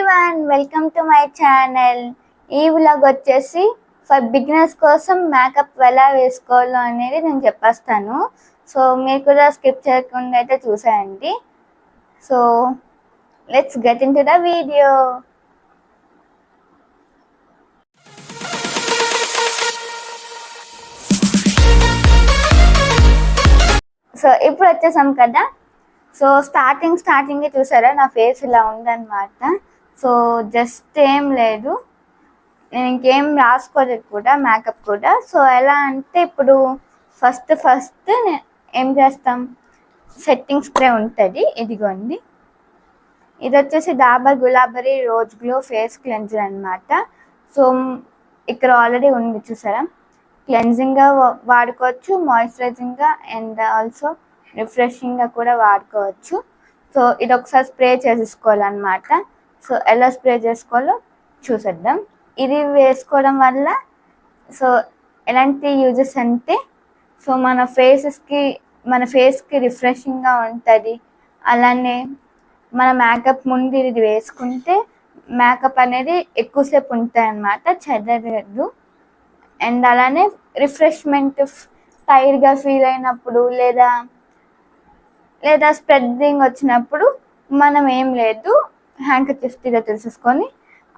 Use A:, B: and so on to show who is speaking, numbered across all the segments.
A: Everyone welcome to my channel ఈ vlog వచ్చేసి for beginners కోసం మేకప్ ఎలా వేసుకోవాలో అనేది నేను చెప్పేస్తాను. సో మీరు కూడా స్కిప్ చేయకుండా అయితే చూసేయండి. So let's get into the video so ఇప్పుడు వచ్చేసాం కదా. సో స్టార్టింగ్ స్టార్టింగ్ చూసారా? నా ఫేస్ ఇలా ఉందన్నమాట. సో జస్ట్ ఏం లేదు. నేను ఇంకేం రాసుకోలేదు కూడా మేకప్ కూడా. సో ఎలా అంటే ఇప్పుడు ఫస్ట్ ఫస్ట్ ఏం చేస్తాం? సెట్టింగ్ స్ప్రే ఉంటుంది. ఇదిగోండి. ఇది వచ్చేసి Dabur Gulabari rose glow face cleanser అనమాట సో ఇక్కడ ఆల్రెడీ ఉంది చూసారా? క్లెన్జింగ్గా వాడుకోవచ్చు. మాయిశ్చరైజింగ్గా అండ్ ఆల్సో రిఫ్రెషింగ్గా కూడా వాడుకోవచ్చు. సో ఇది ఒకసారి స్ప్రే చేసేసుకోవాలన్నమాట. సో ఎలా స్ప్రే చేసుకోవాలో చూసేద్దాం. ఇది వేసుకోవడం వల్ల సో ఎలాంటి యూజెస్ అంటే సో మన ఫేసెస్కి మన ఫేస్కి రిఫ్రెషింగ్గా ఉంటుంది. అలానే మన మేకప్ ముందు ఇది వేసుకుంటే మేకప్ అనేది ఎక్కువసేపు ఉంటుంది అనమాట చెదరదు. అండ్ అలానే రిఫ్రెష్మెంట్ టైర్డ్గా ఫీల్ అయినప్పుడు లేదా లేదా స్ప్రెడ్డింగ్ వచ్చినప్పుడు మనం ఏం లేదు. హ్యాండ్ కర్చీఫ్ ఇలా తెలిసేసుకొని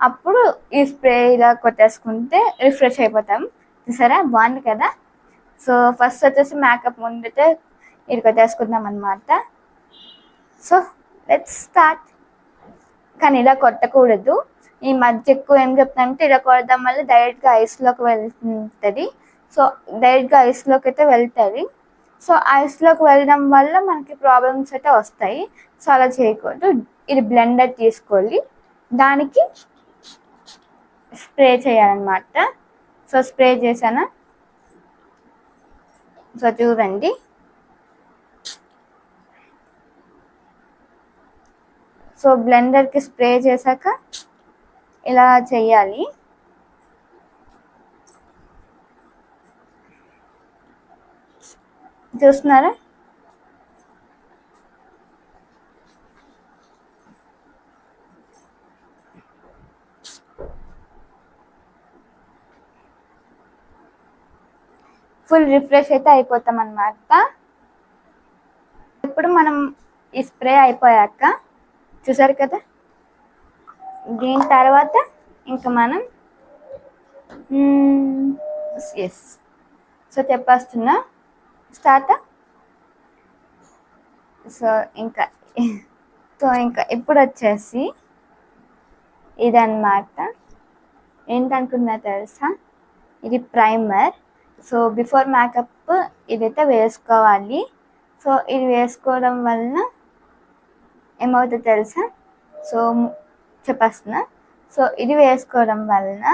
A: అప్పుడు ఈ స్ప్రే ఇలా కొట్టేసుకుంటే రిఫ్రెష్ అయిపోతాం. చూసారా? బాగుంది కదా? సో ఫస్ట్ వచ్చేసి మేకప్ ముందైతే ఇది కొట్టేసుకుందాం అనమాట సో లెట్స్ స్టార్ట్ కానీ ఇలా కొట్టకూడదు. ఈ మధ్య ఎక్కువ ఏం చెప్తానంటే ఇలా కొడదాం వల్ల డైరెక్ట్గా ఐస్లోకి వెళ్తుంది. సో డైరెక్ట్గా ఐస్లోకి అయితే వెళ్తుంది. సో ఐస్లోకి వెళ్ళడం వల్ల మనకి ప్రాబ్లమ్స్ అయితే వస్తాయి. సో అలా చేయకూడదు. ఇది బ్లెండర్ తీసుకోవాలి దానికి స్ప్రే చేయాలన్నమాట. సో స్ప్రే చేశాను? సో చూడండి. సో బ్లెండర్కి స్ప్రే చేశాక ఇలా చేయాలి. చూస్తున్నారా? ఫుల్ రిఫ్రెష్ అయితే అయిపోతాం అన్నమాట. ఇప్పుడు మనం ఈ స్ప్రే అయిపోయాక చూసారు కదా? దీని తర్వాత ఇంకా మనం ఎస్ సో చెప్పేస్తున్నా. స్టార్ట్ సో ఇంకా సో ఇంకా ఇప్పుడు వచ్చేసి ఇదన్నమాట. ఏంటనుకున్నా తెలుసా? ఇది ప్రైమర్. సో బిఫోర్ మేకప్ ఇదైతే వేసుకోవాలి. సో ఇది వేసుకోవడం వలన ఏమవుతుందో తెలుసా? సో చెప్పేస్తున్నా. సో ఇది వేసుకోవడం వలన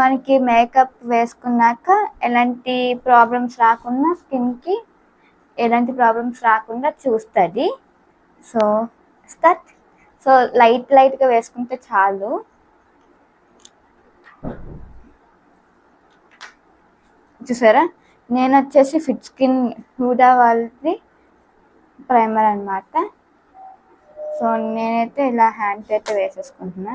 A: మనకి మేకప్ వేసుకున్నాక ఎలాంటి ప్రాబ్లమ్స్ రాకుండా స్కిన్కి ఎలాంటి ప్రాబ్లమ్స్ రాకుండా చూస్తుంది. So start. సో లైట్ లైట్గా వేసుకుంటే చాలు. చూసారా? నేను వచ్చేసి ఫిట్ స్కిన్ హూడా వాళ్ళది ప్రైమర్ అనమాట సో నేనైతే ఇలా హ్యాండ్ అయితే వేసేసుకుంటున్నా.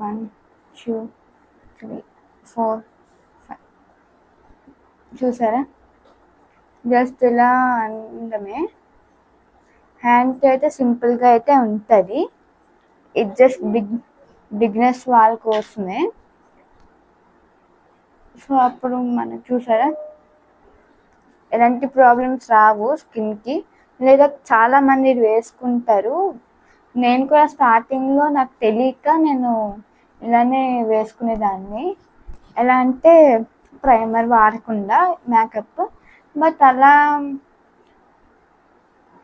A: One two three four five. చూసారా? జస్ట్ ఇలా అందమే. హ్యాండ్ అయితే సింపుల్గా అయితే ఉంటుంది. ఇది జస్ట్ బిగ్ బిగ్నెస్ వాళ్ళ కోసమే. సో అప్పుడు మనం చూసారా? ఎలాంటి ప్రాబ్లమ్స్ రావు స్కిన్కి లేదా చాలామంది వేసుకుంటారు. నేను కూడా స్టార్టింగ్లో నాకు తెలియక నేను ఇలానే వేసుకునేదాన్ని. ఎలా అంటే ప్రైమర్ వాడకుండా మేకప్ బట్ అలా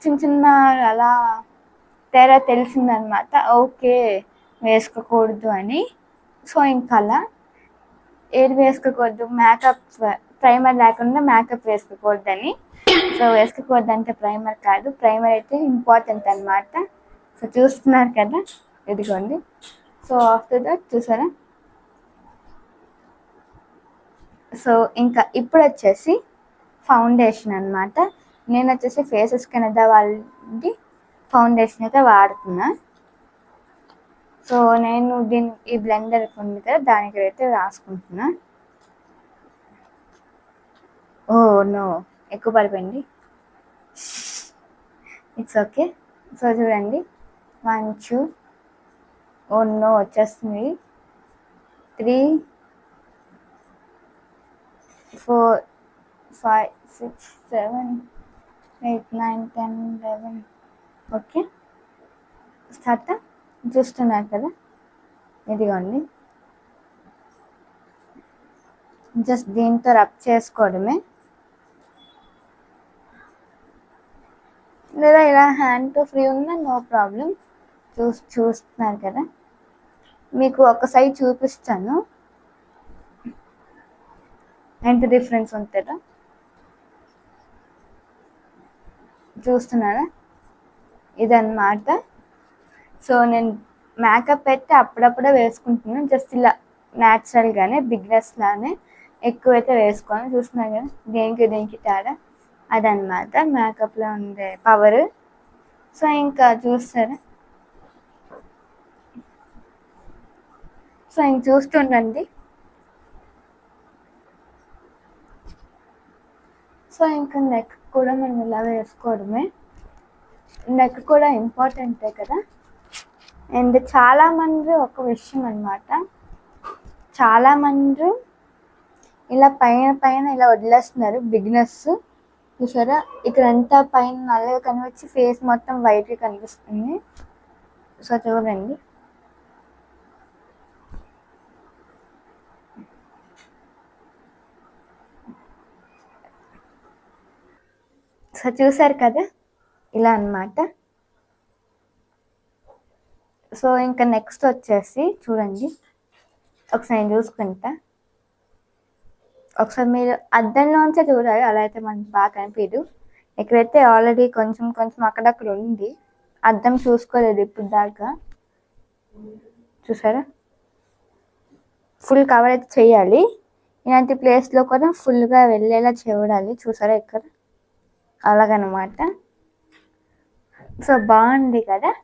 A: చిన్న చిన్న అలా తేడా తెలిసిందనమాట. ఓకే వేసుకోకూడదు అని. సో ఇంకా అలా. ఏది వేసుకోకూడదు? మేకప్ ప్రైమర్ లేకుండా మేకప్ వేసుకోకూడదని. సో వేసుకోకూడదు అంటే ప్రైమర్ కాదు. ప్రైమర్ అయితే ఇంపార్టెంట్ అనమాట. సో చూస్తున్నారు కదా? ఇదిగోండి. సో ఆఫ్టర్ దట్ చూసారా? సో ఇంకా ఇప్పుడు వచ్చేసి ఫౌండేషన్ అన్నమాట నేను వచ్చేసి ఫేసెస్ కెనడా వాళ్ళది ఫౌండేషన్ అయితే వాడుతున్నా. సో నేను దీని ఈ బ్లెండర్ ఉంది కదా దానికి అయితే రాసుకుంటున్నా. ఓ నో ఎక్కువ పడిపోయింది. ఇట్స్ ఓకే సో చూడండి. వన్ టూ ఓ నో వచ్చేస్తుంది. Three four five six seven eight nine ten eleven. Okay. Start చూస్తున్నారు కదా? ఇదిగోండి. జస్ట్ దీంతో రబ్ చేసుకోవడమే. లేదా ఇలా హ్యాండ్తో ఫ్రీ ఉన్నా నో ప్రాబ్లం చూ చూస్తున్నారు కదా? మీకు ఒక సైడ్ చూపిస్తాను. ఎంత డిఫరెన్స్ ఉంటుందో. చూస్తున్నారా? ఇదన్నమాట. సో నేను మేకప్ అయితే అప్పుడప్పుడే వేసుకుంటున్నాను. జస్ట్ ఇలా న్యాచురల్గానే బిగ్నెస్ లానే ఎక్కువైతే వేసుకోను. చూస్తున్నాను కదా దేనికి దేనికి తేడా? అదనమాట మేకప్లో ఉండే పవర్ సో ఇంకా చూస్తారా? సో ఇంక చూస్తుండండి. సో ఇంకా నెక్స్ట్ కూడా మనం ఇలా వేసుకోవడమే. నెక్ కూడా ఇంపార్టెంటే కదా. అండ్ చాలామంది ఒక విషయం అనమాట చాలామంది ఇలా పైన పైన ఇలా వదిలేస్తున్నారు బిగినర్స్. చూసారా? ఇక్కడ అంతా పైన నల్లగా కనిపించి ఫేస్ మొత్తం వైట్గా కనిపిస్తుంది. సో చూడండి. సో చూసారు కదా? ఇలా అన్నమాట. సో ఇంకా నెక్స్ట్ వచ్చేసి చూడండి. ఒకసారి నేను చూసుకుంటా. ఒకసారి మీరు అద్దంలోంచే చూడాలి అలా అయితే మనకి బాగా కనిపించదు ఎక్కడైతే ఆల్రెడీ కొంచెం కొంచెం అక్కడక్కడ ఉంది. అద్దం చూసుకోలేదు ఇప్పుడు దాకా. చూసారా? ఫుల్ కవర్ అయితే చేయాలి. ఇలాంటి ప్లేస్లో కూడా ఫుల్గా వెళ్ళేలా చూడాలి. చూసారా ఇక్కడ? అలాగనమాట. సో బాగుంది కదా?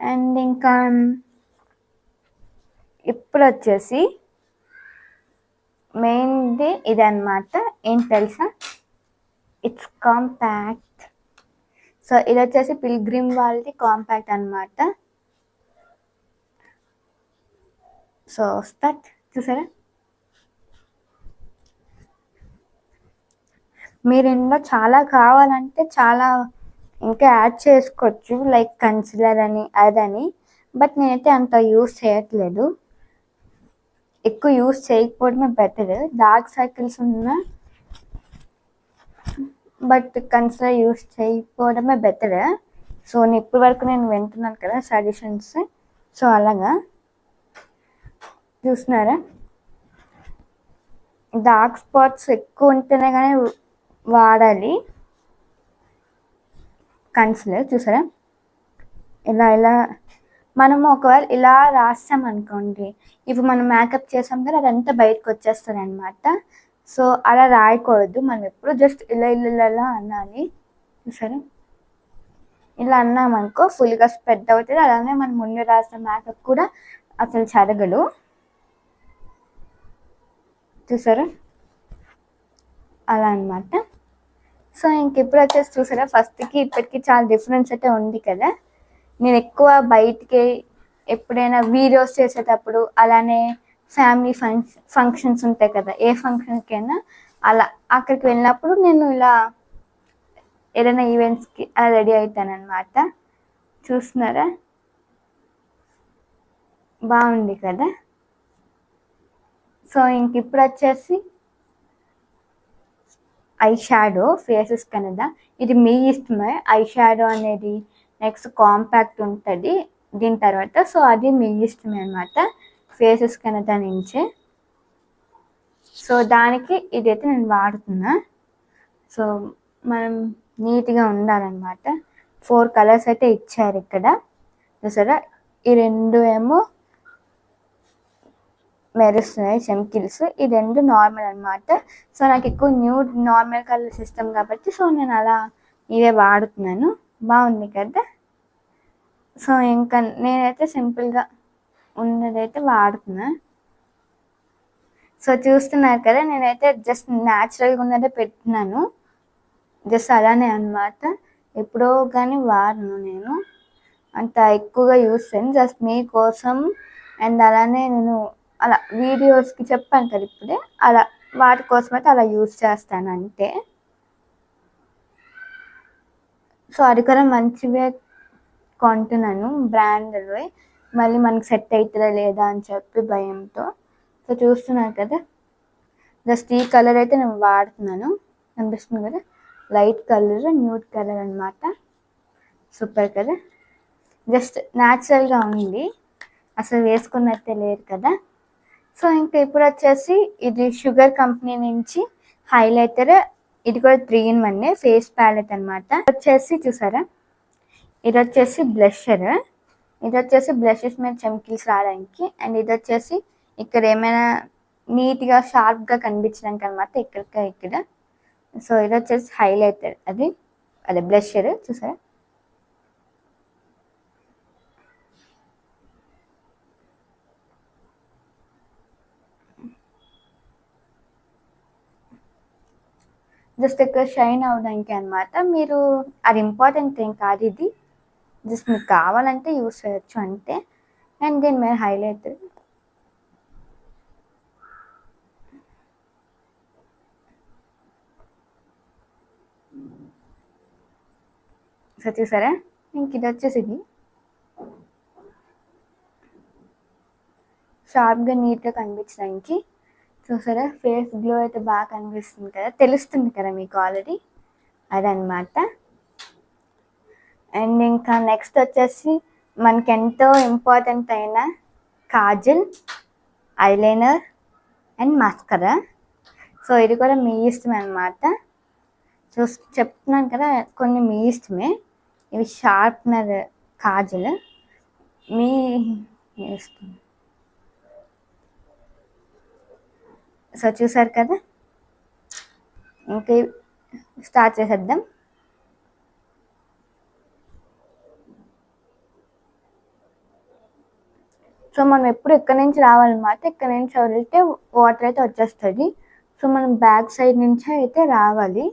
A: అండ్ ఇంకా ఇప్పుడు వచ్చేసి మెయిన్ది ఇదన్నమాట ఏం తెలుసా? ఇట్స్ కాంపాక్ట్ సో ఇది వచ్చేసి పిల్గ్రిమ్ వాళ్ళది కాంపాక్ట్ అనమాట. సో వస్తా. చూసారా? మీరు ఇందులో చాలా కావాలంటే చాలా ఇంకా యాడ్ చేసుకోవచ్చు లైక్ కన్సిలర్ అని అదని. బట్ నేనైతే అంత యూస్ చేయట్లేదు. ఎక్కువ యూస్ చేయకపోవడమే బెటర్. డార్క్ సర్కిల్స్ ఉన్న బట్ కన్సిలర్ యూస్ చేయకపోవడమే బెటర్. సో ఇప్పటి వరకు నేను వింటున్నాను కదా సజెషన్స్. సో అలాగా. చూస్తున్నారా? డార్క్ స్పాట్స్ ఎక్కువ ఉంటేనే కానీ వాడాలి. కన్సిలర్ చూసారా? ఇలా ఇలా. మనము ఒకవేళ ఇలా రాస్తాం అనుకోండి ఇప్పుడు మనం మేకప్ చేసాం కదా అదంతా బయటకు వచ్చేస్తుంది అనమాట సో అలా రాయకూడదు. మనం ఎప్పుడు జస్ట్ ఇలా ఇలా ఇలా అనాలి. చూసారా? ఇలా అన్నామనుకో ఫుల్గా స్ప్రెడ్ అవుతుంది. అలానే మనం ముందు రాసిన మేకప్ కూడా అసలు చదగడు చూసారా? అలా అనమాట సో ఇంక ఇప్పుడు వచ్చేసి చూసారా ఫస్ట్కి ఇప్పటికి చాలా డిఫరెన్స్ అయితే ఉంది కదా. నేను ఎక్కువ బయటికి ఎప్పుడైనా వీడియోస్ చేసేటప్పుడు అలానే ఫ్యామిలీ ఫంక్షన్ ఫంక్షన్స్ ఉంటాయి కదా ఏ ఫంక్షన్కైనా అలా అక్కడికి వెళ్ళినప్పుడు నేను ఇలా ఏదైనా ఈవెంట్స్కి అలా రెడీ అవుతాను అనమాట చూస్తున్నారా? బాగుంది కదా. సో ఇంక ఇప్పుడు వచ్చేసి ఐ షాడో ఫేసెస్ కనదా. ఇది మీ ఇష్టమే. ఐ షాడో అనేది నెక్స్ట్ కాంపాక్ట్ ఉంటుంది. దీని తర్వాత సో అది మీ ఇష్టమే అనమాట ఫేసెస్ కనదా నుంచే. సో దానికి ఇదైతే నేను వాడుతున్నా. సో మనం నీట్గా ఉండాలన్నమాట. ఫోర్ కలర్స్ అయితే ఇచ్చారు ఇక్కడ. చూసారా? ఈ రెండు ఏమో మెరుస్తున్నాయి చెమ్కిల్స్ ఈ రెండు నార్మల్ అన్నమాట. సో నాకు ఎక్కువ న్యూ నార్మల్ కలర్స్ ఇష్టం కాబట్టి సో నేను అలా ఇవే వాడుతున్నాను. బాగుంది కదా? సో ఇంకా నేనైతే సింపుల్గా ఉన్నదైతే వాడుతున్నా. సో చూస్తున్నారు కదా నేనైతే జస్ట్ న్యాచురల్గా ఉన్నదే పెట్టినాను జస్ట్ అలానే అన్నమాట. ఎప్పుడో కానీ వాడను నేను. అంత ఎక్కువగా యూస్ చేయను. జస్ట్ మీకోసం అండ్ అలానే నేను అలా వీడియోస్కి చెప్పాను కదా ఇప్పుడే అలా వాటి కోసం అయితే అలా యూజ్ చేస్తాను అంతే సో అది కూడా మంచివే కొంటున్నాను బ్రాండ్లో మళ్ళీ మనకు సెట్ అవుతుందా లేదా అని చెప్పి భయంతో. సో చూస్తున్నారు కదా. జస్ట్ ఈ కలర్ అయితే నేను వాడుతున్నాను. అనిపిస్తుంది కదా? లైట్ కలర్ న్యూడ్ కలర్ అనమాట సూపర్ కదా? జస్ట్ న్యాచురల్గా ఉంది. అసలు వేసుకున్నట్టే లేరు కదా? సో ఇంకా ఇప్పుడు వచ్చేసి ఇది షుగర్ కంపెనీ నుంచి హైలైటర్. ఇది కూడా three in one face palette అనమాట వచ్చేసి చూసారా? ఇది వచ్చేసి బ్లషర్. ఇది వచ్చేసి బ్లషెస్ మీద చెమికల్స్ రావడానికి. అండ్ ఇది వచ్చేసి ఇక్కడ ఏమైనా నీట్గా షార్ప్గా కనిపించడానికి అనమాట ఇక్కడ ఇక్కడ. సో ఇది వచ్చేసి హైలైటర్. అది అదే బ్లషర్. చూసారా? జస్ట్ ఇక్కడ షైన్ అవడానికి అనమాట మీరు అది ఇంపార్టెంట్ ఏం కాదు ఇది. జస్ట్ మీకు కావాలంటే యూస్ చేయొచ్చు అంతే. అండ్ దీని మీద హైలైట్. సో చూసారా? ఇంక ఇది వచ్చేసి ఇది షార్ప్గా నీట్గా కనిపించడానికి చూసారా? ఫేస్ గ్లో అయితే బాగా కనిపిస్తుంది కదా? తెలుస్తుంది కదా మీకు ఆల్రెడీ అదనమాట అండ్ ఇంకా నెక్స్ట్ వచ్చేసి మనకి ఎంతో ఇంపార్టెంట్ అయిన kajal eyeliner and mascara so ఇది కూడా మీ ఇష్టమే అనమాట చూ చెప్తున్నాను కదా కొన్ని మీ ఇష్టమే. ఇవి షార్ప్నర్ కాజల్. మీ ఇష్టం. సో చూసారు కదా? ఓకే స్టార్ట్ చేసేద్దాం. సో మనం ఎప్పుడు ఎక్కడి నుంచి రావాలన్నమాట ఎక్కడి నుంచి వదిలితే వాటర్ అయితే వచ్చేస్తుంది. సో మనం బ్యాక్ సైడ్ నుంచి అయితే రావాలి.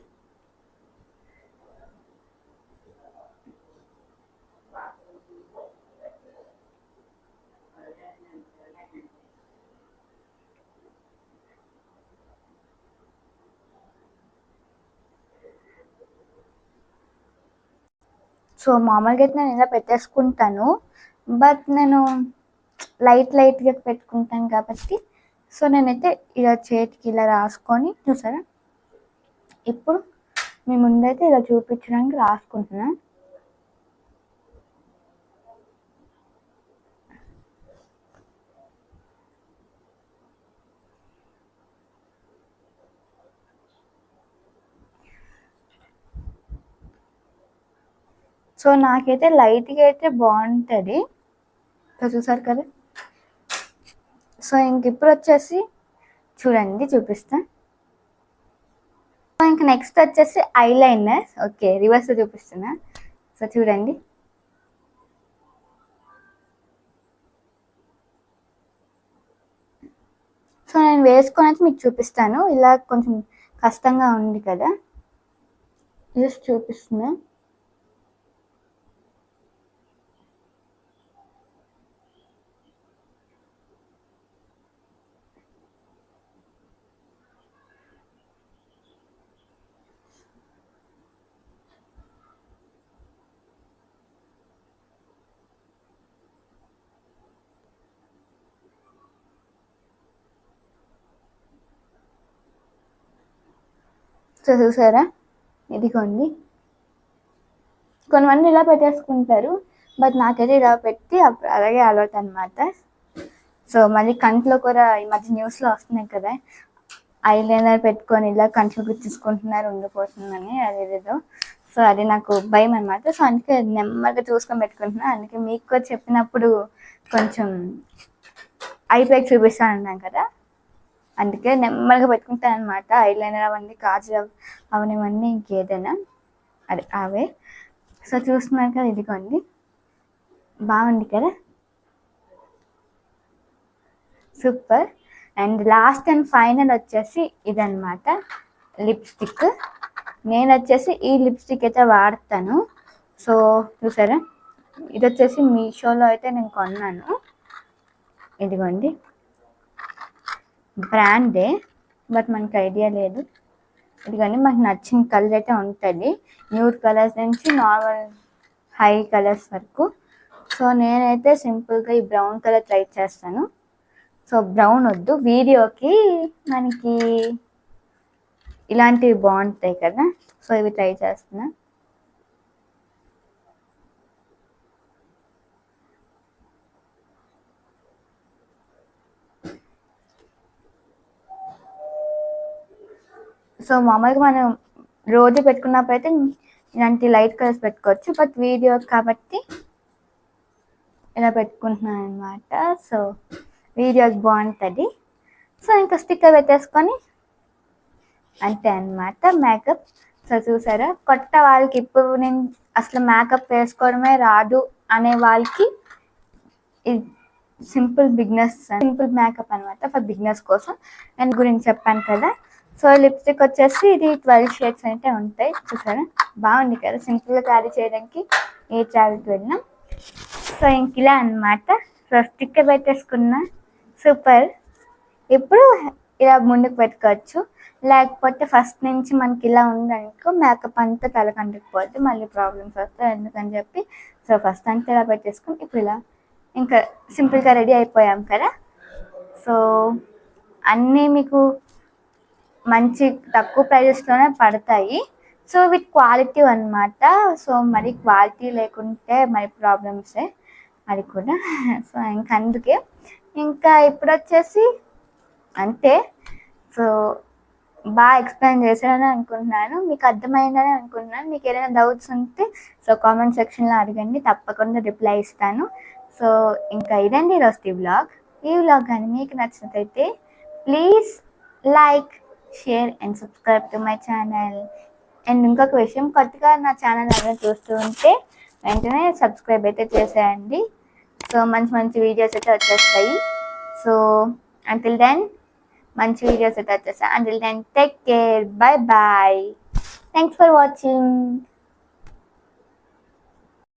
A: సో మామూలుగా అయితే నేను ఇలా పెట్టేసుకుంటాను. బట్ నేను లైట్ లైట్గా పెట్టుకుంటాను కాబట్టి సో నేనైతే ఇలా చేతికి ఇలా రాసుకొని చూసారా? ఇప్పుడు మీ ముందైతే ఇలా చూపించడానికి రాసుకుంటున్నాను సో నాకైతే లైట్గా అయితే బాగుంటుంది చూసారు కదా? సో ఇంక ఇప్పుడు వచ్చేసి చూడండి చూపిస్తా. ఇంక నెక్స్ట్ వచ్చేసి ఐలైనర్. ఓకే రివర్స్ చూపిస్తున్నా. సో చూడండి. సో నేను వేసుకొని అయితే మీకు చూపిస్తాను. ఇలా కొంచెం కష్టంగా ఉంది కదా. జస్ట్ చూపిస్తున్నాను సో చూసారా? ఇదిగోండి. కొంతమంది ఇలా పెట్టేసుకుంటారు బట్ నాకైతే ఇలా పెట్టి అప్పుడు అలాగే అలవాటు అనమాట సో మళ్ళీ కంట్లో కూడా ఈ మధ్య న్యూస్లో వస్తున్నాయి కదా ఐలైనర్ పెట్టుకొని ఇలా కంట్లో గుర్తించుకుంటున్నారు ఉండిపోతుందని అదేదో సో అది నాకు భయం అనమాట సో అందుకే నెమ్మదిగా చూసుకొని పెట్టుకుంటున్నా. అందుకే మీకు కూడా చెప్పినప్పుడు కొంచెం అయిపోయి చూపిస్తాను అన్నాం కదా. అందుకే నెమ్మదిగా పెట్టుకుంటాను అనమాట ఐలైనర్ అవన్నీ కాజు అవనివన్నీ ఇంకేదైనా అదే అవే. సో చూస్తున్నారు కదా ఇదిగోండి. బాగుంది కదా? Super. And last and final వచ్చేసి ఇదనమాట లిప్స్టిక్. నేను వచ్చేసి ఈ లిప్స్టిక్ అయితే వాడతాను. సో చూసారా? ఇది వచ్చేసి మీషోలో అయితే నేను కొన్నాను. ఇదిగోండి. బ్రాండే బట్ మనకి ఐడియా లేదు. ఇదిగోండి మనకు నచ్చిన కలర్ అయితే ఉంటుంది. న్యూడ్ కలర్స్ నుంచి నార్మల్ హై కలర్స్ వరకు. సో నేనైతే సింపుల్గా ఈ బ్రౌన్ కలర్ ట్రై చేస్తాను. సో బ్రౌన్ వద్దు వీడియోకి మనకి ఇలాంటివి బాగుంటాయి కదా. సో ఇవి ట్రై చేస్తున్నా. సో మామూలుగా మనం రోజు పెట్టుకున్నప్పుడు అయితే ఇలాంటి లైట్ కలర్స్ పెట్టుకోవచ్చు. బట్ వీడియో కాబట్టి ఇలా పెట్టుకుంటున్నాను అనమాట సో వీడియోస్ బాగుంటుంది. సో ఇంకా స్టిక్కర్ పెట్టేసుకొని అంతే అనమాట మేకప్ సో చూసారా? కొత్త వాళ్ళకి ఇప్పుడు నేను అసలు మేకప్ వేసుకోవడమే రాదు అనే వాళ్ళకి సింపుల్ బిగ్నెస్ సింపుల్ మేకప్ అనమాట ఫర్ బిగ్నెస్ కోసం. నేను గురించి చెప్పాను కదా. సో లిప్స్టిక్ వచ్చేసి ఇది ట్వెల్వ్ షేడ్స్ అయితే ఉంటాయి చూసారా? బాగుంది కదా? సింపుల్గా క్యారీ చేయడానికి ఏ ట్రావెల్కి వెళ్ళినాం. సో ఇంక ఇలా అనమాట సో స్టిక్కర్ పెట్టేసుకున్నా. సూపర్ ఇప్పుడు ఇలా ముందుకు పెట్టుకోవచ్చు. లేకపోతే ఫస్ట్ నుంచి మనకి ఇలా ఉందనుకో మేకప్ అంతా తలకంటుకుపోతే మళ్ళీ ప్రాబ్లమ్స్ వస్తాయి ఎందుకని చెప్పి. సో ఫస్ట్ అంతా ఇలా పెట్టేసుకుని ఇప్పుడు ఇలా ఇంకా సింపుల్గా రెడీ అయిపోయాం కదా? సో అన్నీ మీకు మంచి తక్కువ ప్రైజెస్లోనే పడతాయి. సో విత్ క్వాలిటీ అనమాట సో మరి క్వాలిటీ లేకుంటే మరి ప్రాబ్లమ్సే అది కూడా. సో ఇంక అందుకే. ఇంకా ఇప్పుడు వచ్చేసి అంతే సో బాగా ఎక్స్ప్లెయిన్ చేశానని అనుకుంటున్నాను. మీకు అర్థమైందని అనుకుంటున్నాను. మీకు ఏదైనా డౌట్స్ ఉంటే సో కామెంట్ సెక్షన్లో అడగండి. తప్పకుండా రిప్లై ఇస్తాను. సో ఇంకా ఇదండి ఈరోజు ఈ బ్లాగ్ ఈ బ్లాగ్ కానీ మీకు నచ్చినట్లయితే please like share and subscribe to my channel and ఇంకొక విషయం కొత్తగా నా ఛానల్ ఎవరైనా చూస్తూ ఉంటే వెంటనే సబ్స్క్రైబ్ అయితే చేసేయండి. సో మంచి మంచి వీడియోస్ అయితే వచ్చేస్తాయి. సో అంటిల్ దెన్ మంచి వీడియోస్ అయితే వచ్చేస్తాయి. Until then take care bye bye thanks for watching